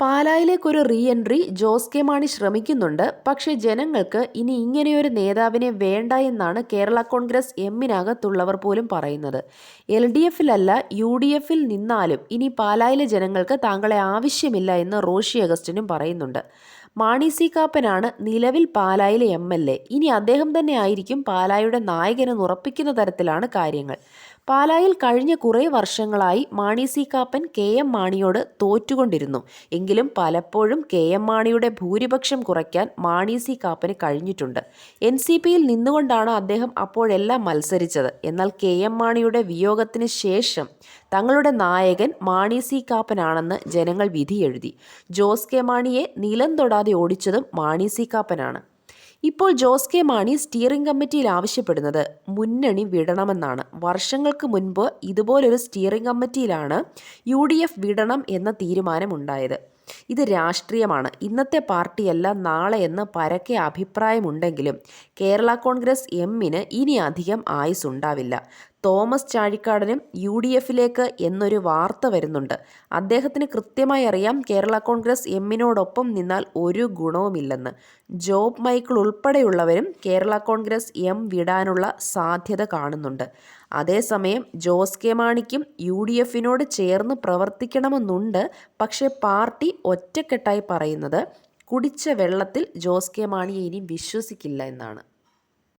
പാലായിലേക്കൊരു re entry Jose K Mani ശ്രമിക്കുന്നുണ്ട്. പക്ഷേ ജനങ്ങൾക്ക് ഇനി ഇങ്ങനെയൊരു നേതാവിനെ വേണ്ട എന്നാണ് കേരള കോൺഗ്രസ് എമ്മിനകത്തുള്ളവർ പോലും പറയുന്നത്. എൽ ഡി എഫിലല്ല യു ഡി എഫിൽ നിന്നാലും ഇനി പാലായിലെ ജനങ്ങൾക്ക് താങ്കളെ ആവശ്യമില്ല എന്ന് റോഷി അഗസ്റ്റിനും പറയുന്നുണ്ട്. മാണി സി കാപ്പനാണ് നിലവിൽ പാലായിലെ എം എൽ എ. ഇനി അദ്ദേഹം തന്നെ ആയിരിക്കും പാലായുടെ നായകനെന്ന് ഉറപ്പിക്കുന്ന തരത്തിലാണ് കാര്യങ്ങൾ. പാലായിൽ കഴിഞ്ഞ കുറേ വർഷങ്ങളായി Mani C Kappan K M മാണിയോട് തോറ്റുകൊണ്ടിരുന്നു. എങ്കിലും പലപ്പോഴും കെ എം മാണിയുടെ ഭൂരിപക്ഷം കുറയ്ക്കാൻ മാണി സി കാപ്പന് കഴിഞ്ഞിട്ടുണ്ട്. എൻ സി പിയിൽ നിന്നുകൊണ്ടാണ് അദ്ദേഹം അപ്പോഴെല്ലാം മത്സരിച്ചത്. എന്നാൽ കെ എം മാണിയുടെ വിയോഗത്തിന് ശേഷം തങ്ങളുടെ നായകൻ മാണി സി കാപ്പനാണെന്ന് ജനങ്ങൾ വിധിയെഴുതി. ജോസ് കെ മാണിയെ നിലം തൊടാതെ ഓടിച്ചതും മാണി സി കാപ്പനാണ്. ഇപ്പോൾ ജോസ് കെ മാണി സ്റ്റിയറിംഗ് കമ്മിറ്റിയിൽ ആവശ്യപ്പെടുന്നത് മുന്നണി വിടണമെന്നാണ്. വർഷങ്ങൾക്ക് മുൻപ് ഇതുപോലൊരു സ്റ്റിയറിംഗ് കമ്മിറ്റിയിലാണ് യു ഡി എഫ് വിടണം എന്ന തീരുമാനമുണ്ടായത്. ഇത് രാഷ്ട്രീയമാണ്. ഇന്നത്തെ പാർട്ടിയല്ല നാളെ എന്ന് പരക്കെ അഭിപ്രായമുണ്ടെങ്കിലും കേരള കോൺഗ്രസ് എമ്മിന് ഇനി അധികം ആയുസ് ഉണ്ടാവില്ല തോമസ് ചാഴിക്കാടനും യു ഡി എഫിലേക്ക് എന്നൊരു വാർത്ത വരുന്നുണ്ട്. അദ്ദേഹത്തിന് കൃത്യമായി അറിയാം കേരള കോൺഗ്രസ് എമ്മിനോടൊപ്പം നിന്നാൽ ഒരു ഗുണവുമില്ലെന്ന്. ജോബ് മൈക്കിൾ ഉൾപ്പെടെയുള്ളവരും കേരള കോൺഗ്രസ് എം വിടാനുള്ള സാധ്യത കാണുന്നുണ്ട്. അതേസമയം ജോസ് കെ മാണിക്കും യു ഡി എഫിനോട് ചേർന്ന് പ്രവർത്തിക്കണമെന്നുണ്ട്. പക്ഷേ പാർട്ടി ഒറ്റക്കെട്ടായി പറയുന്നത് കുടിച്ച വെള്ളത്തിൽ ജോസ് കെ മാണിയെ ഇനി വിശ്വസിക്കില്ല എന്നാണ്.